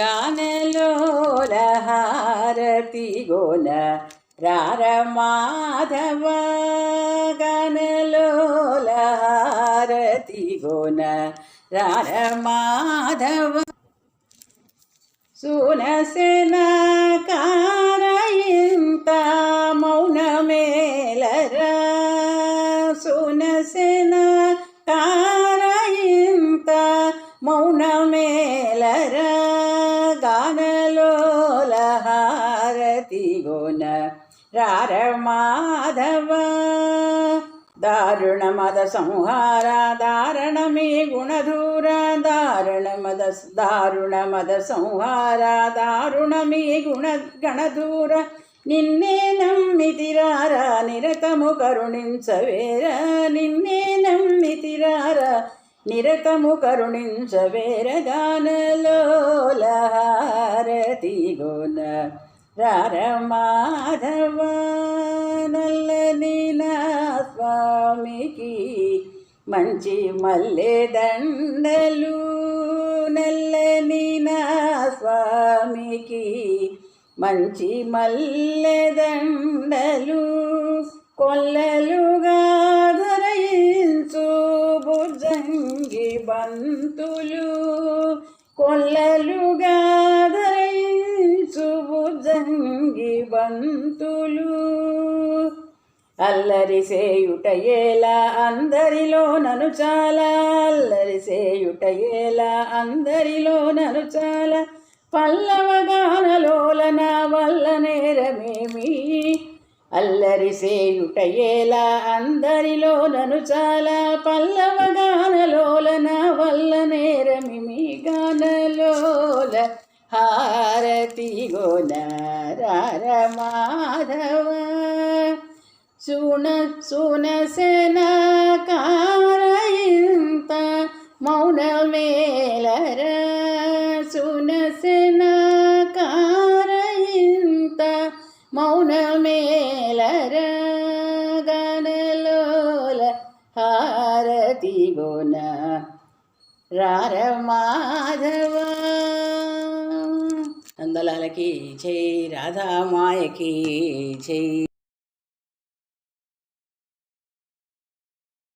గానలోలహారతి గోన రార మాధవ గానలోలహారతి గోన రార మాధవ సునసెన కారయింత మౌనమేలరా సునసెన కారయింత మౌనమేలరా గానలోలహారతి గోన రార మాధవ దారుణమద సంహార దారుణమే మద దారుణ మద సంహార దారుణమే గుణ గణదూర నిన్నే నమ్మితిరారా నిరతము కరుణించవేర నిన్నే నమ్మితిరారా నిరతము కరుణించవేర గానలోలహారతి గోన రార మాధవ నల్లని నా స్వామికి మంచి మల్లె దండలు స్వామికి మంచి మల్లె దండలు కొల్లలుగా ధరయించు భుజంగి బంతులు. కొల్లలుగా ధరయించు భుజంగి బంతులు. అల్లరి సేయుట ఎలా అందరిలో నను చాలా. అల్లరి సేయుట ఎలా అందరిలో నను చాలా. పల్లవగానలోలన వల్ల నేరమేమి? అల్లరి సేయుట ఏలా అందరిలో నను చాలా పల్లవగానలోలన వల్ల నేరమిమి గానలోల? హారతి గోన మాధవ. సున సునసెన కారయింత మౌన మౌనమేలరగనలోల హారతి గుణ రార మాధవ నందలాలకి జై రాధామాయకి జై.